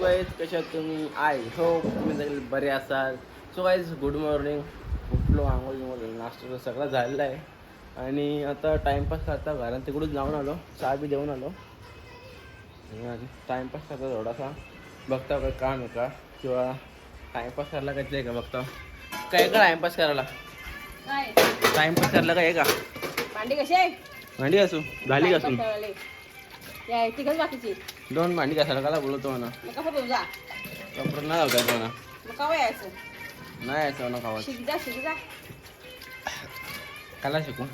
Guys कशा तुम्ही I hope तुम्ही सगळे बरे असाल. सो गाईज गुड मॉर्निंग उठलो आंघोळ गिंघोळ नाश्ता सगळं झालेलं आहे. आणि आता टाईमपास करता घरात तिकडून जाऊन आलो. चहा बी देऊन आलो. टाईमपास करता थोडासा. बघता काय काम आहे का? किंवा टाईमपास करायला काहीतरी आहे का बघता? काय का टाईमपास करायला? काय? टाईमपास करायला काय का? भांडी कशी आहे भांडी घासू. झाली घासून या तिघच बाकीची. दोन भांडी घासायला काला बोलतो म्हणा? मग कसं तुझा कपडे नाही लावता म्हणा. मग कवा यायचं नाही यायचं म्हणा खावा शिक जा शिक जा. काला शिकू?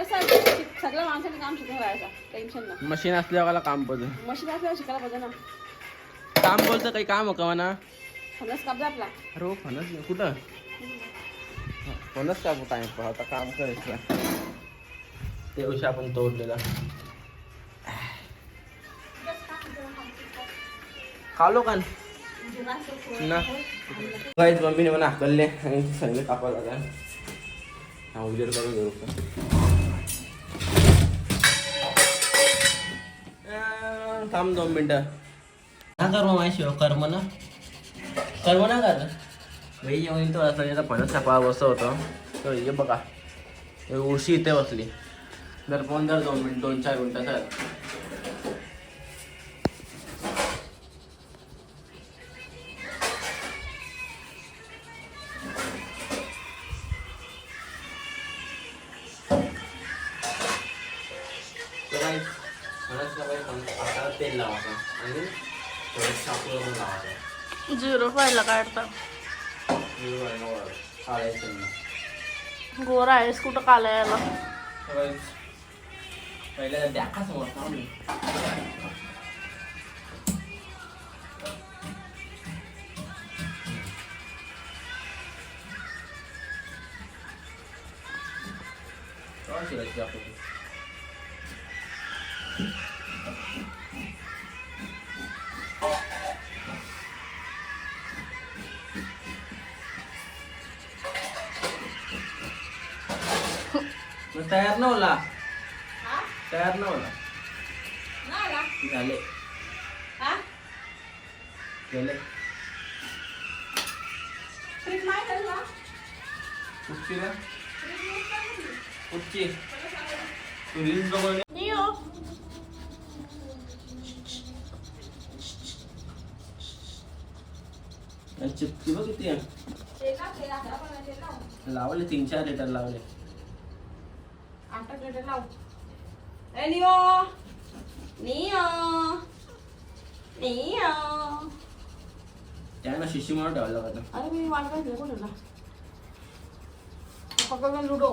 असं शिक- सगळं माणसाने काम शिकून राहायचं. टेन्शन ना मशीन असल्यावर काम पडतं. मशीन असल्यावर शिकायला पाहिजे ना. काम बोलतं काही काम हो का म्हणा. फणस कापजा आपला. अरे हो फणस नाही. कुठं? फणस कापू टाइम आता काम करायचं ते दिवशी आपण तोडलेला. खालो का ना. काहीच मम्मीने मला हाकलले आणि सगळे कापायला लागला. हा उजेड करून घेऊ. अं, थांब दोन मिनटं. ना कर मग माझ्याशिवाय कर्म ना. कर्म ना कर. भाई येऊन तो असं याचा फणस सापा बसत होतं. तर हे बघा. उशी इथे बसली. जर फोन जर दोन मिनिट दोन चार मिनिटं सर तेल लावायचं आणि थोडं साखर पण लावायचं झिरो फायला काढता गोरा आहेस कुठं काला यायला पहिल्या द्याका समोर थांब. आपण? तयार ना होला तयार ना होला झाले. गेले. तू रील्स बघून चिपकी बघ किती लावले तीन चार लिटर लावले. ए नियो नियो नियो त्यानं शिशी म्हणून ठेवायला लागतं अरे मी वाट पाहिजे ना पकडून लुडो.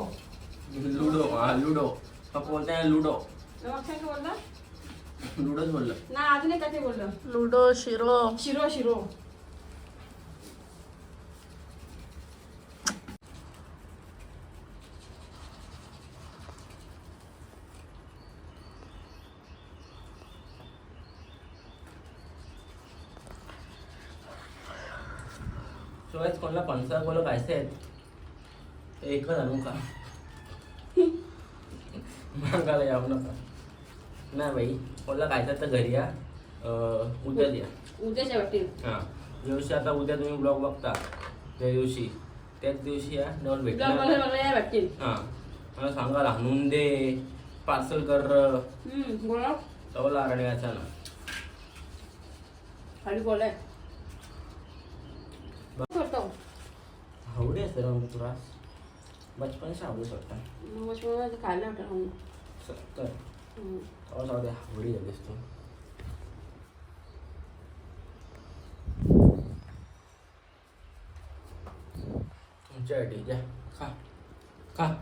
लुडो हा लुडो. पप्पा बोलते लुडो. मग काय बोललं? लुडोच बोललं. ना अजून एक काय बोललं. लुडो शिरो. शिरो शिरो. कोणाला पंचायत बोल खायचे आहेत. ते एकच आणू का? मागायला यावं नका. नाही बाई कोणाला खायचं तर घरी या. उद्या द्या उद्याच्या वाटतील हां. दिवशी आता उद्या तुम्ही ब्लॉग बघता त्या दिवशी त्याच दिवशी या. डबल मला भेटणार मला वाटतील हां. मला सांगा आणून दे. पार्सल कर. बोला. तवला रडगायचा ना. खाली बोलाय. करतो. आवडे असते रंग तुला? बचपन से आवडे वाटतं बचपन खायला सत्तर. जाऊ दे आवडी झालीस तू. तुमच्यासाठी जा खा. खा.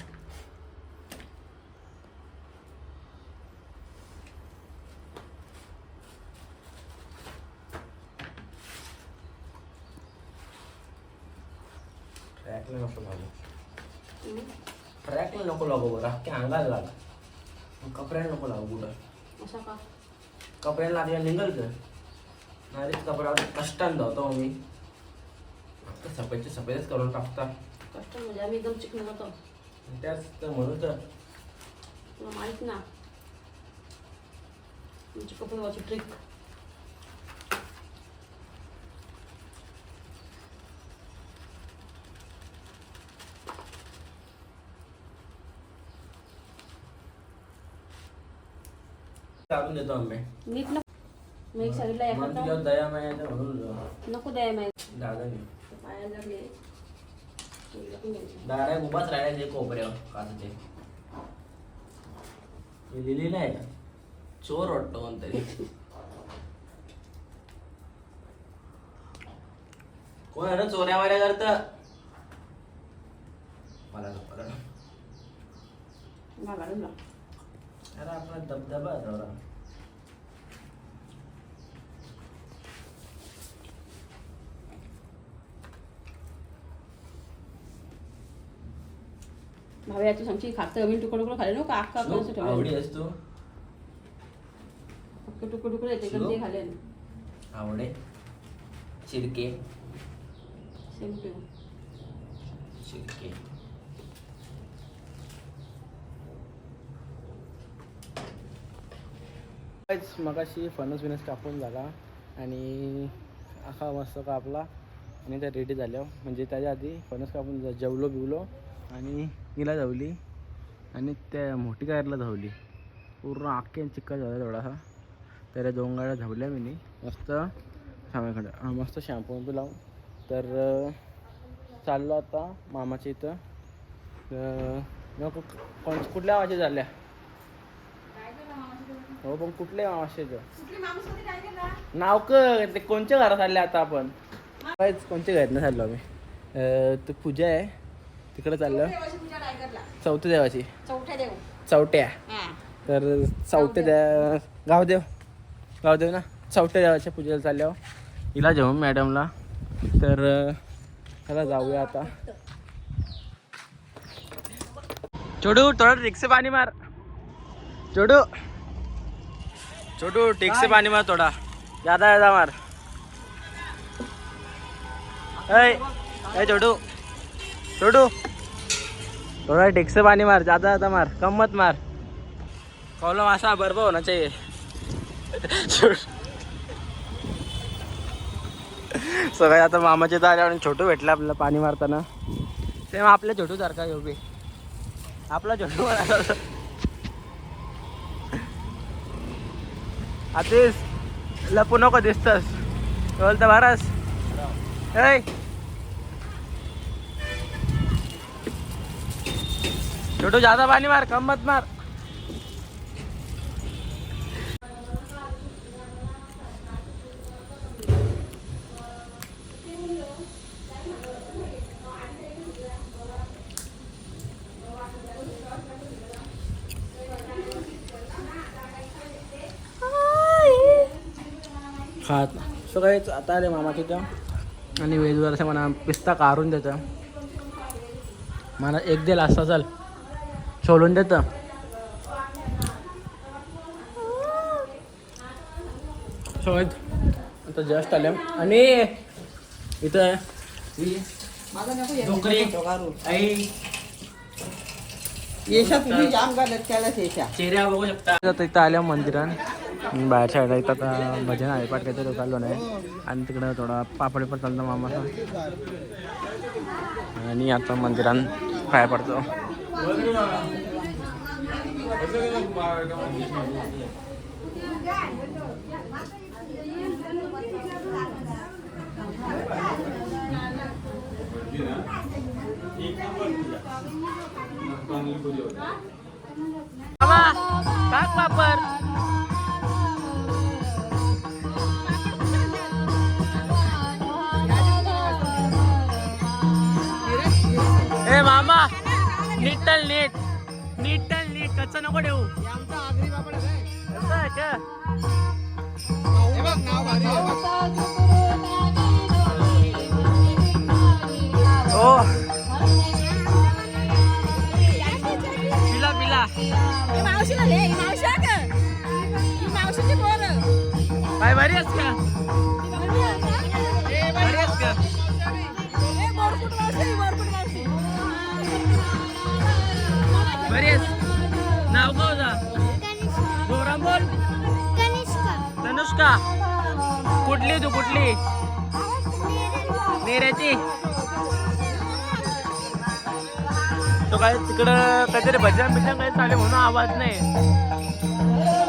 ट्रॅकला नको लागू ट्रॅकला नको लागू बरं अख्ख्या अंगाला लागा. मग कपड्याला नको लागू कुठं? असा का? कपड्याला लागल्या निघल का? नाही कपड्यावर कष्टाने धावतो मी आता सफेदचे सफेदच करून टाकता. कष्ट म्हणजे आम्ही एकदम चिकन होतो त्याच तर म्हणून तर. तुला माहीत ना तुमची कपडे वाची ट्रिक काढून देतो नको. मी एखादा तुझ्यावर दया माया म्हणून नको द्याय माहिती दादाने पायाला लागले तुला पण द्यायचं. दादा उभाच राहिला ते कोपऱ्यावर. काचाचे हे लिहिलेलं आहे का? चोर वाटतो कोणतरी. कोण आहे रे चोऱ्या वाऱ्या करत? मला नको आपला दबदबा आहे थोडा। भाव्या तू सांगशील खातं मी तुकडं तुकडं खाले नको अख्खा आवडी ठेवलं असतो अख्खं तुकडं तुकडं येते ते खाले आवडे? शिरके? टू शिरके. मगाशी फणस बिनस कापून झाला आणि असा मस्त कापला आणि त्या रेडी झाल्या. म्हणजे त्याच्या आधी फणस कापून जेवलो बिवलो आणि हिला धावली आणि त्या मोठी कायरला धावली. पूर्ण आख्या चिक्का झाला थोडासा. तर दोन गाड्या धावल्या मी मस्त साम्याकडे मस्त शॅम्पू बी लावून. तर चाललो आता मामाच्या इथं. तर मग कोण कुठल्या वाजे झाल्या? हो पण कुठल्या मामाच्या नाव क ते कोणत्या घरात चालले आता आपण? काहीच कोणत्या घरात नाही चाललो आम्ही. ते पूजा आहे तिकडे चाललो. चौथ्या देवाची. चौट्या हा. तर चौथ्या द्या गावदेव. गावदेव ना? चौथ्या देवाच्या पूजेला चालल्यावर हिला जेवण मॅडमला. तर चला जाऊया आता. छोडू थोडं रिक्स पाणी मार. छोडू छोटू ठीक से पानी मार थोड़ा. ज्यादा ज्यादा मार. छोटू. छोटू. थोड़ा ठीक से पानी मार ज्यादा ज्यादा मार. कम मत मार. कॉलम असा बरोबर होना चाहिए. सगळे आता मामाचे तर आले आणि छोटू भेटला आपल्याला पाणी मारताना. सेम आपल्या छोटू सारखा येऊ बी आपला छोटू म्हणाला आतिश लपू नको दिसतस. बोलता महाराज ऐ. छोटू ज्यादा पाणी मार कम मत मार. सो काही आता आले मामाच्या इथं आणि वेजवर असं म्हणा पिस्ता काढून देतं. मला एक दिला असता चल. सोलून देतं. सो आता जस्ट आले. आणि इथं ही येशा तुम्ही जाम घालत येशा. चेहऱ्या बघू शकता. इथं आल्या मंदिरात. बाहेर साईडला इथं आता भजन आहे पाठ काहीतरी चाललो नाही आणि तिकडं थोडा पापड पण चालतो मामाचा. आणि आता मंदिरात पाय पडतो. पापर नीटल नीट. नीटल नीट. कच्चं नको ठेवू आहे. का? ओ. पिला पिला. मावशीला मावशी का? मावशीची पोरं. काय बरी आहेस का? बरी आहेस नाव का होता जोराम बोल. तनुष्का कुठली तू कुठली? नेऱ्याची तो काय तिकडं काहीतरी भजन बिजन काही चालू म्हणून आवाज नाही.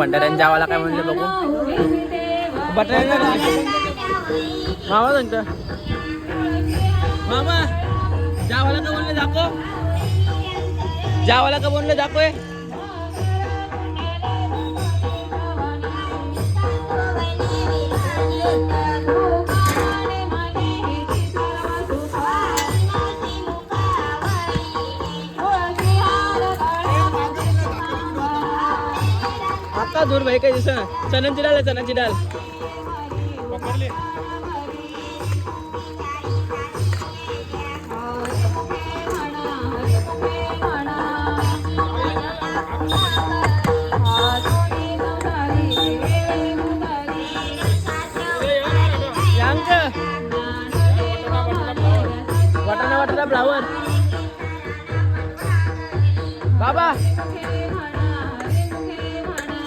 भंडाऱ्यान जावाला काय म्हणले बघू? भंडाऱ्याला मामा सांगतो. मामा जावाला का म्हणले दाखव जावाला का म्हणले दाखव दूर भाई काय दिसत चण्याची डाल आहे चण्याची डाल।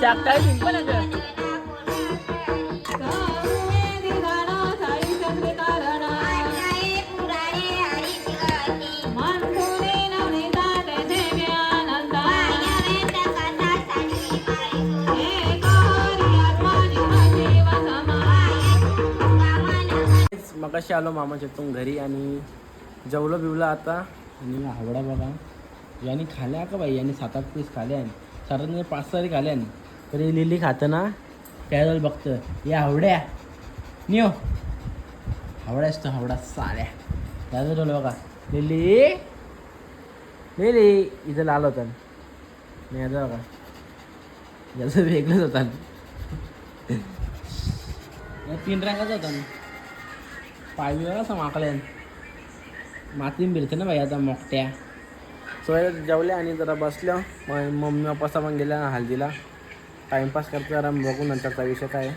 शाकटाई सिंपल आहे कशी मगाशी आलो मामाच्या इथून घरी आणि जेवलो बिवलं आता. आणि हावडा बघा. यांनी खाल्या का बाई? यांनी सात आठ पीस खाल्या सात आठ म्हणजे पाच सारी खाल्या तरी लिली खातं ना? त्यावेळेला बघतं. या हावड्या. नियो हावडा असतो हावडा साड्या त्याचं ठेवलं बघा. लिली. लिली इथं लाल होता. नाही याचं बघा. याचं वेगळंच होता. तीन रंगाचा होता ना. पाय असं माकल्यान मातीन बिरते ना बाई आता मोकट्या. सो जेवल्या आणि जरा बसल्या. मग मम्मी पप्पाचा पण गेल्या हल्दीला टाइमपास करतो जरा बघू नंतरचा विषय काय आहे.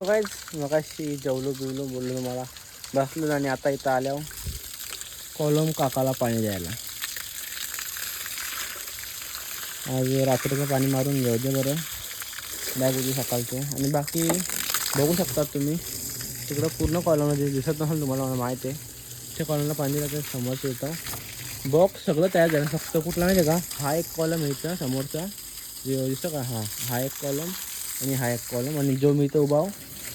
हो मगाशी जेवलो बिवलो बोललो तुम्हाला. बसलो आणि आता इथं आल्यावर कॉलम काकाला पाणी द्यायला. आज रात्रीचं पाणी मारून घेऊ दे बरं. बॅग उद्या सकाळचे. आणि बाकी बघू शकता तुम्ही तिकडं पूर्ण कॉलममध्ये दिसत नसेल तुम्हाला मला माहीत आहे. त्या कॉलमला पाणी दिलं तर समोरचं येतं बॉक्स सगळं तयार झालं. फक्त कुठला माहिती आहे का? हा एक कॉलम इथं समोरचा. जे का हा हा एक कॉलम आणि हा एक कॉलम आणि जो मी इथं उभा आहो,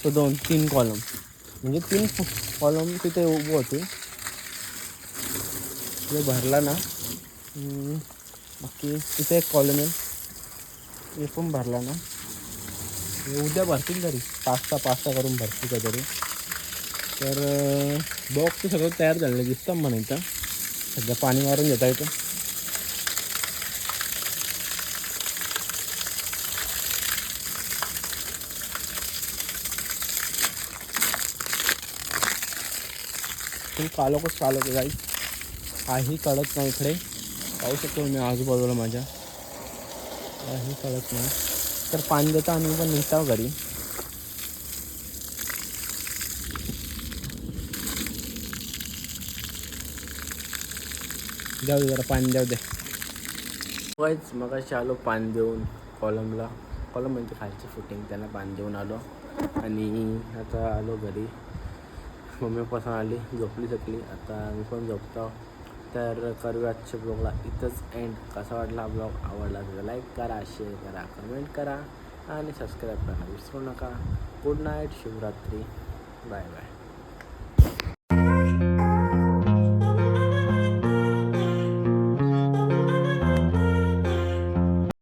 तो दोन तीन कॉलम म्हणजे तीन कॉलम तिथे उभं होते जो भरला ना बाकी तिथे एक कॉलम आहे हे पण भरला ना उद्या भरतील तरी पास्ता पास्ता करून भरतील का तरी तर बॉक्स सगळं तयार झालेलं दिसतं म्हणायचं इथं सध्या पाणी मारून घेता येतं पण कालोकच कालोक जाईल काही कळत नाही इकडे. पाहू शकतो मी आजूबाजूला माझ्या. काही कळत नाही. तर पाणी देता आम्ही पण निघतो घरी. जाऊ दे जरा पाणी जाऊ दे. वयच मग आलो पाणी देऊन कॉलमला. कॉलम म्हणजे खालची फुटिंग त्याला पाणी देऊन आलो. आणि आता आलो घरी. मम्मी पासून आली झोपली सकली आता मी पण झोपतो. तर करूया आजच्या ब्लॉगला इथंच एंड कसा वाटला हा ब्लॉग? आवडला तर लाईक करा शेअर करा कमेंट करा आणि सबस्क्राईब करा विसरू नका. Good night Shivratri. Bye bye